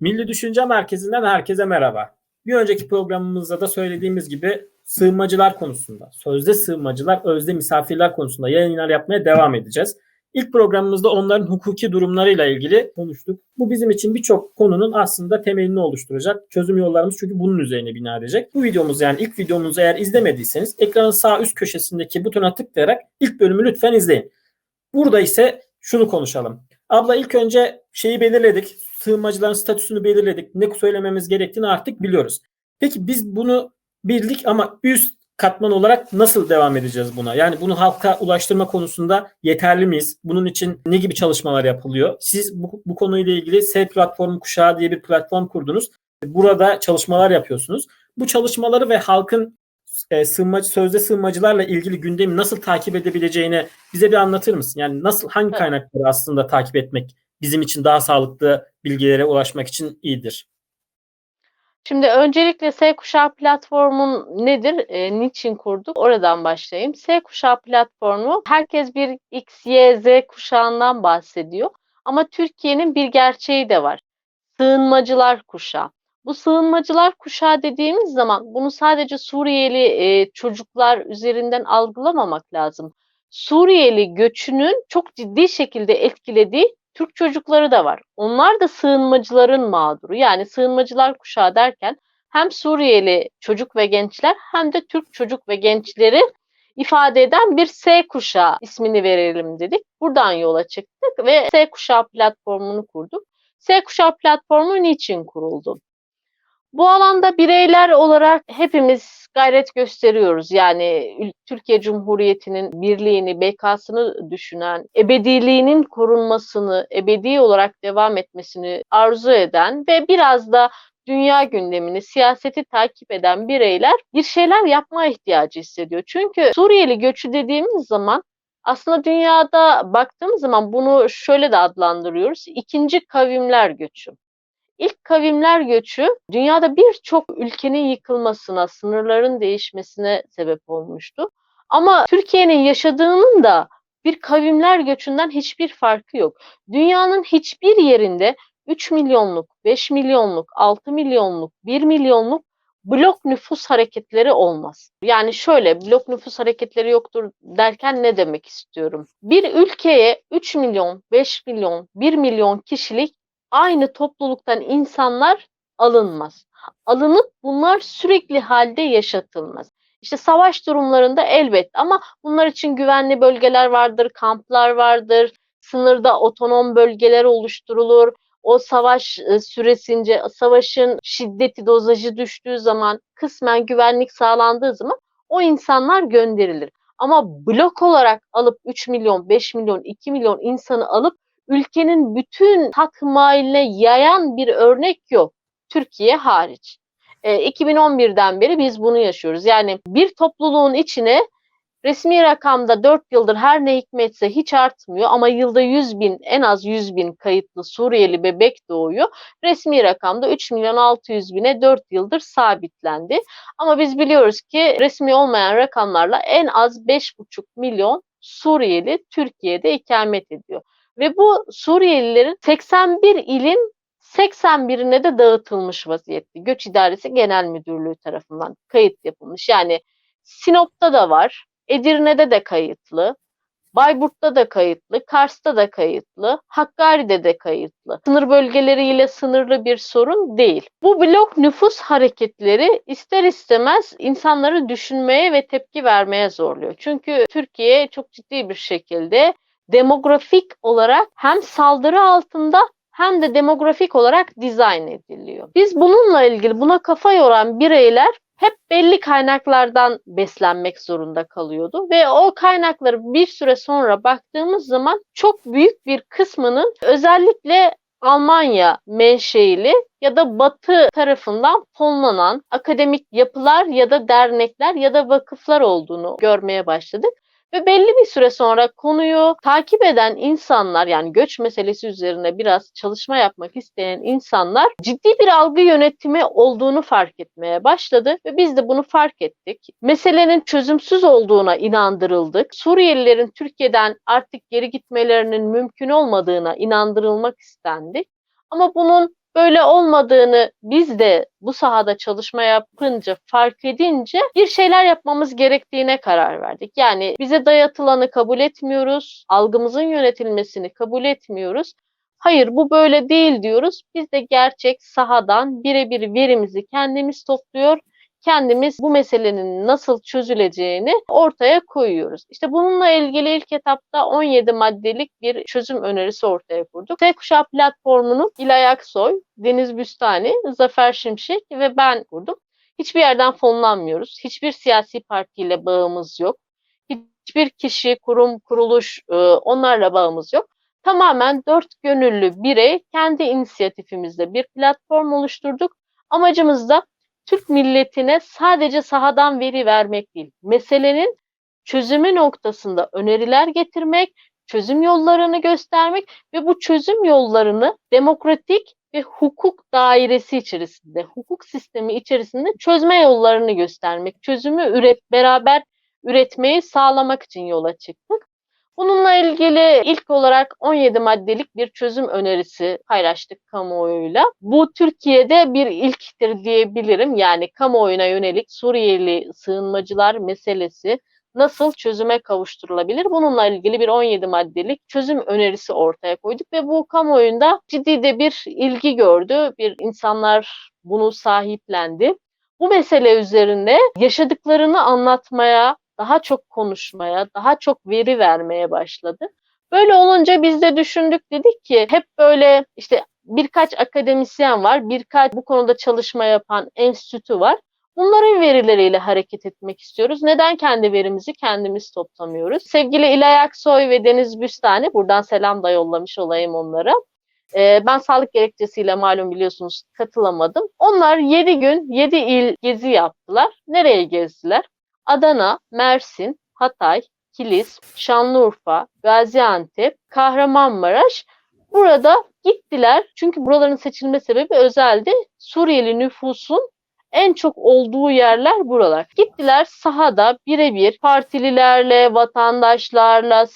Milli Düşünce Merkezi'nden herkese merhaba. Bir önceki programımızda da söylediğimiz gibi sığınmacılar konusunda, sözde sığınmacılar, özde misafirler konusunda yayınlar yapmaya devam edeceğiz. İlk programımızda onların hukuki durumlarıyla ilgili konuştuk. Bu bizim için birçok konunun aslında temelini oluşturacak. Çözüm yollarımız çünkü bunun üzerine bina edecek. Bu videomuz yani ilk videomuzu eğer izlemediyseniz ekranın sağ üst köşesindeki butona tıklayarak ilk bölümü lütfen izleyin. Burada ise şunu konuşalım. Abla ilk önce şeyi belirledik. Sığınmacıların statüsünü belirledik. Ne söylememiz gerektiğini artık biliyoruz. Peki biz bunu bildik ama üst katman olarak nasıl devam edeceğiz buna? Yani bunu halka ulaştırma konusunda yeterli miyiz? Bunun için ne gibi çalışmalar yapılıyor? Siz bu, bu konuyla ilgili S platformu kuşağı diye bir platform kurdunuz. Burada çalışmalar yapıyorsunuz. Bu çalışmaları ve halkın e, sığınmacı, sözde sığınmacılarla ilgili gündemi nasıl takip edebileceğini bize bir anlatır mısın? Yani nasıl hangi kaynakları aslında takip etmek bizim için daha sağlıklı bilgilere ulaşmak için iyidir? Şimdi öncelikle S kuşağı platformun nedir? E, niçin kurduk? Oradan başlayayım. S kuşağı platformu herkes bir X, Y, Z kuşağından bahsediyor. Ama Türkiye'nin bir gerçeği de var. Sığınmacılar kuşağı. Bu sığınmacılar kuşağı dediğimiz zaman bunu sadece Suriyeli e, çocuklar üzerinden algılamamak lazım. Suriyeli göçünün çok ciddi şekilde etkilediği Türk çocukları da var. Onlar da sığınmacıların mağduru. Yani sığınmacılar kuşağı derken hem Suriyeli çocuk ve gençler hem de Türk çocuk ve gençleri ifade eden bir S kuşağı ismini verelim dedik. Buradan yola çıktık ve S kuşağı platformunu kurduk. S kuşağı platformu niçin kuruldu? Bu alanda bireyler olarak hepimiz gayret gösteriyoruz. Yani Türkiye Cumhuriyeti'nin birliğini, bekasını düşünen, ebediliğinin korunmasını, ebedi olarak devam etmesini arzu eden ve biraz da dünya gündemini, siyaseti takip eden bireyler bir şeyler yapma ihtiyacı hissediyor. Çünkü Suriyeli göçü dediğimiz zaman aslında dünyada baktığımız zaman bunu şöyle de adlandırıyoruz. İkinci kavimler göçü. İlk kavimler göçü dünyada birçok ülkenin yıkılmasına, sınırların değişmesine sebep olmuştu. Ama Türkiye'nin yaşadığının da bir kavimler göçünden hiçbir farkı yok. Dünyanın hiçbir yerinde 3 milyonluk, 5 milyonluk, 6 milyonluk, 1 milyonluk blok nüfus hareketleri olmaz. Yani şöyle blok nüfus hareketleri yoktur derken ne demek istiyorum? Bir ülkeye 3 milyon, 5 milyon, 1 milyon kişilik aynı topluluktan insanlar alınmaz. Alınıp bunlar sürekli halde yaşatılmaz. İşte savaş durumlarında elbet ama bunlar için güvenli bölgeler vardır, kamplar vardır, sınırda otonom bölgeler oluşturulur. O savaş e, süresince, savaşın şiddeti, dozajı düştüğü zaman, kısmen güvenlik sağlandığı zaman o insanlar gönderilir. Ama blok olarak alıp 3 milyon, 5 milyon, 2 milyon insanı alıp ülkenin bütün takmayla yayan bir örnek yok. Türkiye hariç. E, 2011'den beri biz bunu yaşıyoruz. Yani bir topluluğun içine resmi rakamda 4 yıldır her ne hikmetse hiç artmıyor ama yılda 100 bin en az 100 bin kayıtlı Suriyeli bebek doğuyor. Resmi rakamda 3 milyon 600 bine 4 yıldır sabitlendi. Ama biz biliyoruz ki resmi olmayan rakamlarla en az 5,5 milyon Suriyeli Türkiye'de ikamet ediyor. Ve bu Suriyelilerin 81 ilin 81'ine de dağıtılmış vaziyette. Göç İdaresi Genel Müdürlüğü tarafından kayıt yapılmış. Yani Sinop'ta da var, Edirne'de de kayıtlı, Bayburt'ta da kayıtlı, Kars'ta da kayıtlı, Hakkari'de de kayıtlı. Sınır bölgeleriyle sınırlı bir sorun değil. Bu blok nüfus hareketleri ister istemez insanları düşünmeye ve tepki vermeye zorluyor. Çünkü Türkiye çok ciddi bir şekilde demografik olarak hem saldırı altında hem de demografik olarak dizayn ediliyor. Biz bununla ilgili buna kafa yoran bireyler hep belli kaynaklardan beslenmek zorunda kalıyordu ve o kaynakları bir süre sonra baktığımız zaman çok büyük bir kısmının özellikle Almanya menşeili ya da Batı tarafından fonlanan akademik yapılar ya da dernekler ya da vakıflar olduğunu görmeye başladık. Ve belli bir süre sonra konuyu takip eden insanlar yani göç meselesi üzerine biraz çalışma yapmak isteyen insanlar ciddi bir algı yönetimi olduğunu fark etmeye başladı ve biz de bunu fark ettik. Meselenin çözümsüz olduğuna inandırıldık. Suriyelilerin Türkiye'den artık geri gitmelerinin mümkün olmadığına inandırılmak istendi. Ama bunun Böyle olmadığını biz de bu sahada çalışma yapınca, fark edince bir şeyler yapmamız gerektiğine karar verdik. Yani bize dayatılanı kabul etmiyoruz, algımızın yönetilmesini kabul etmiyoruz. Hayır bu böyle değil diyoruz. Biz de gerçek sahadan birebir verimizi kendimiz topluyor kendimiz bu meselenin nasıl çözüleceğini ortaya koyuyoruz. İşte bununla ilgili ilk etapta 17 maddelik bir çözüm önerisi ortaya kurduk. Z kuşağı platformunu İlay Aksoy, Deniz Büstani, Zafer Şimşek ve ben kurduk. Hiçbir yerden fonlanmıyoruz. Hiçbir siyasi partiyle bağımız yok. Hiçbir kişi, kurum, kuruluş e, onlarla bağımız yok. Tamamen dört gönüllü birey kendi inisiyatifimizde bir platform oluşturduk. Amacımız da Türk milletine sadece sahadan veri vermek değil, meselenin çözümü noktasında öneriler getirmek, çözüm yollarını göstermek ve bu çözüm yollarını demokratik ve hukuk dairesi içerisinde, hukuk sistemi içerisinde çözme yollarını göstermek, çözümü üret beraber üretmeyi sağlamak için yola çıktık. Bununla ilgili ilk olarak 17 maddelik bir çözüm önerisi paylaştık kamuoyuyla. Bu Türkiye'de bir ilktir diyebilirim. Yani kamuoyuna yönelik Suriyeli sığınmacılar meselesi nasıl çözüme kavuşturulabilir? Bununla ilgili bir 17 maddelik çözüm önerisi ortaya koyduk ve bu kamuoyunda ciddi de bir ilgi gördü. Bir insanlar bunu sahiplendi. Bu mesele üzerine yaşadıklarını anlatmaya, daha çok konuşmaya, daha çok veri vermeye başladı. Böyle olunca biz de düşündük dedik ki hep böyle işte birkaç akademisyen var, birkaç bu konuda çalışma yapan enstitü var. Bunların verileriyle hareket etmek istiyoruz. Neden kendi verimizi kendimiz toplamıyoruz? Sevgili İlay Aksoy ve Deniz Büstani, buradan selam da yollamış olayım onlara. Ee, ben sağlık gerekçesiyle malum biliyorsunuz katılamadım. Onlar 7 gün 7 il gezi yaptılar. Nereye gezdiler? Adana, Mersin, Hatay, Kilis, Şanlıurfa, Gaziantep, Kahramanmaraş burada gittiler. Çünkü buraların seçilme sebebi özeldi. Suriyeli nüfusun en çok olduğu yerler buralar. Gittiler sahada birebir partililerle, vatandaşlarla,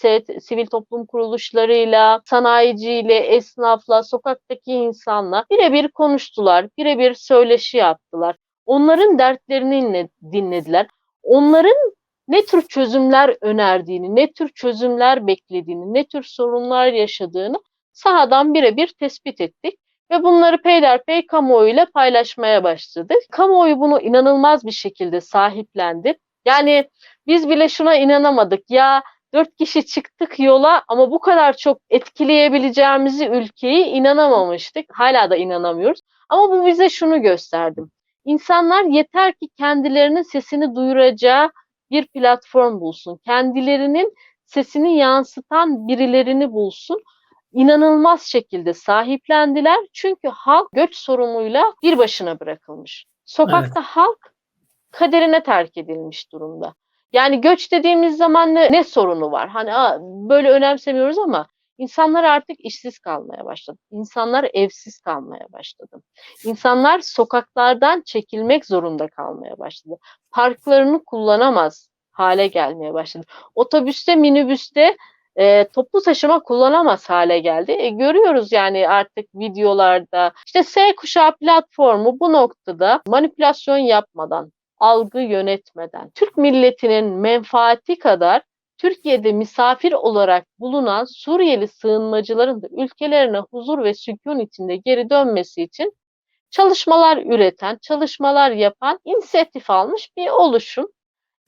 sivil toplum kuruluşlarıyla, sanayiciyle, esnafla, sokaktaki insanla birebir konuştular, birebir söyleşi yaptılar. Onların dertlerini dinlediler onların ne tür çözümler önerdiğini, ne tür çözümler beklediğini, ne tür sorunlar yaşadığını sahadan birebir tespit ettik ve bunları peyderpey kamuoyuyla paylaşmaya başladık. Kamuoyu bunu inanılmaz bir şekilde sahiplendi. Yani biz bile şuna inanamadık. Ya dört kişi çıktık yola ama bu kadar çok etkileyebileceğimizi ülkeyi inanamamıştık. Hala da inanamıyoruz. Ama bu bize şunu gösterdi. İnsanlar yeter ki kendilerinin sesini duyuracağı bir platform bulsun. Kendilerinin sesini yansıtan birilerini bulsun. İnanılmaz şekilde sahiplendiler. Çünkü halk göç sorunuyla bir başına bırakılmış. Sokakta evet. halk kaderine terk edilmiş durumda. Yani göç dediğimiz zaman ne, ne sorunu var? Hani aa, böyle önemsemiyoruz ama İnsanlar artık işsiz kalmaya başladı. İnsanlar evsiz kalmaya başladı. İnsanlar sokaklardan çekilmek zorunda kalmaya başladı. Parklarını kullanamaz hale gelmeye başladı. Otobüste, minibüste e, toplu taşıma kullanamaz hale geldi. E, görüyoruz yani artık videolarda. İşte S kuşağı platformu bu noktada manipülasyon yapmadan, algı yönetmeden, Türk milletinin menfaati kadar Türkiye'de misafir olarak bulunan Suriyeli sığınmacıların da ülkelerine huzur ve sükun içinde geri dönmesi için çalışmalar üreten, çalışmalar yapan, inisiyatif almış bir oluşum.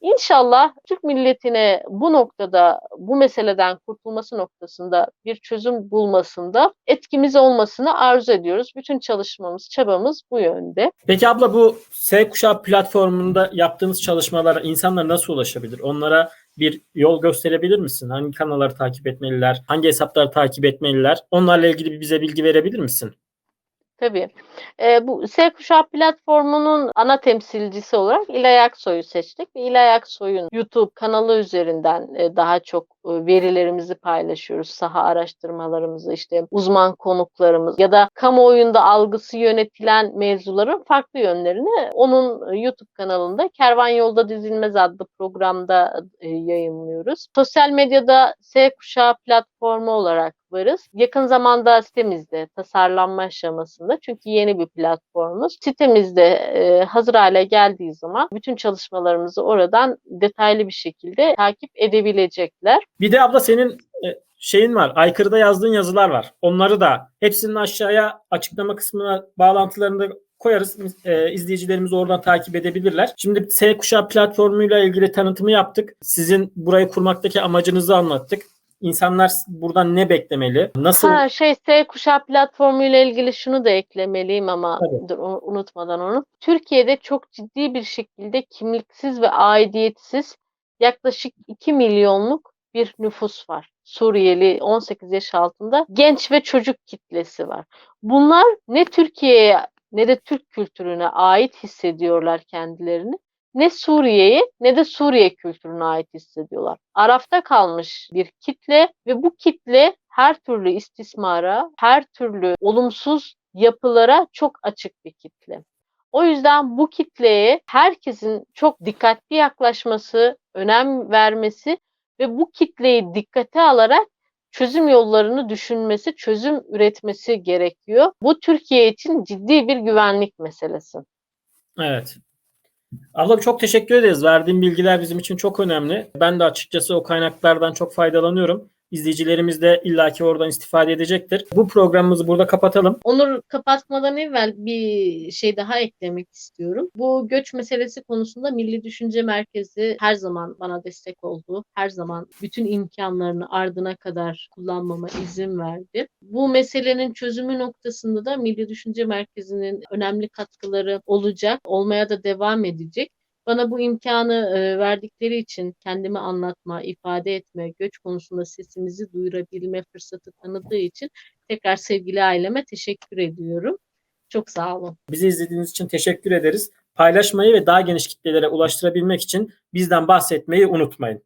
İnşallah Türk milletine bu noktada, bu meseleden kurtulması noktasında bir çözüm bulmasında etkimiz olmasını arzu ediyoruz. Bütün çalışmamız, çabamız bu yönde. Peki abla bu S kuşağı platformunda yaptığınız çalışmalara insanlar nasıl ulaşabilir? Onlara bir yol gösterebilir misin? Hangi kanalları takip etmeliler? Hangi hesapları takip etmeliler? Onlarla ilgili bize bilgi verebilir misin? Tabii. E, bu S kuşağı platformunun ana temsilcisi olarak İlay Aksoy'u seçtik ve İlay Aksoy'un YouTube kanalı üzerinden e, daha çok e, verilerimizi paylaşıyoruz. Saha araştırmalarımızı, işte uzman konuklarımız ya da kamuoyunda algısı yönetilen mevzuların farklı yönlerini onun e, YouTube kanalında Kervan Yolda Dizilmez adlı programda e, yayınlıyoruz. Sosyal medyada S kuşağı platformu olarak varız. Yakın zamanda sitemizde tasarlanma aşamasında çünkü yeni bir platformumuz. Sitemizde e, hazır hale geldiği zaman bütün çalışmalarımızı oradan detaylı bir şekilde takip edebilecekler. Bir de abla senin e, şeyin var. Aykırıda yazdığın yazılar var. Onları da hepsinin aşağıya açıklama kısmına bağlantılarını da koyarız. E, izleyicilerimiz oradan takip edebilirler. Şimdi S kuşağı platformuyla ilgili tanıtımı yaptık. Sizin burayı kurmaktaki amacınızı anlattık. İnsanlar buradan ne beklemeli? Nasıl? Ha şey S kuşağı platformu ile ilgili şunu da eklemeliyim ama Tabii. dur, unutmadan onu. Türkiye'de çok ciddi bir şekilde kimliksiz ve aidiyetsiz yaklaşık 2 milyonluk bir nüfus var. Suriyeli 18 yaş altında genç ve çocuk kitlesi var. Bunlar ne Türkiye'ye ne de Türk kültürüne ait hissediyorlar kendilerini. Ne Suriye'ye ne de Suriye kültürüne ait hissediyorlar. Arafta kalmış bir kitle ve bu kitle her türlü istismara, her türlü olumsuz yapılara çok açık bir kitle. O yüzden bu kitleye herkesin çok dikkatli yaklaşması, önem vermesi ve bu kitleyi dikkate alarak çözüm yollarını düşünmesi, çözüm üretmesi gerekiyor. Bu Türkiye için ciddi bir güvenlik meselesi. Evet. Abla çok teşekkür ederiz. Verdiğin bilgiler bizim için çok önemli. Ben de açıkçası o kaynaklardan çok faydalanıyorum. İzleyicilerimiz de illaki oradan istifade edecektir. Bu programımızı burada kapatalım. Onur kapatmadan evvel bir şey daha eklemek istiyorum. Bu göç meselesi konusunda Milli Düşünce Merkezi her zaman bana destek oldu. Her zaman bütün imkanlarını ardına kadar kullanmama izin verdi. Bu meselenin çözümü noktasında da Milli Düşünce Merkezi'nin önemli katkıları olacak, olmaya da devam edecek. Bana bu imkanı e, verdikleri için kendimi anlatma, ifade etme, göç konusunda sesimizi duyurabilme fırsatı tanıdığı için tekrar sevgili aileme teşekkür ediyorum. Çok sağ olun. Bizi izlediğiniz için teşekkür ederiz. Paylaşmayı ve daha geniş kitlelere ulaştırabilmek için bizden bahsetmeyi unutmayın.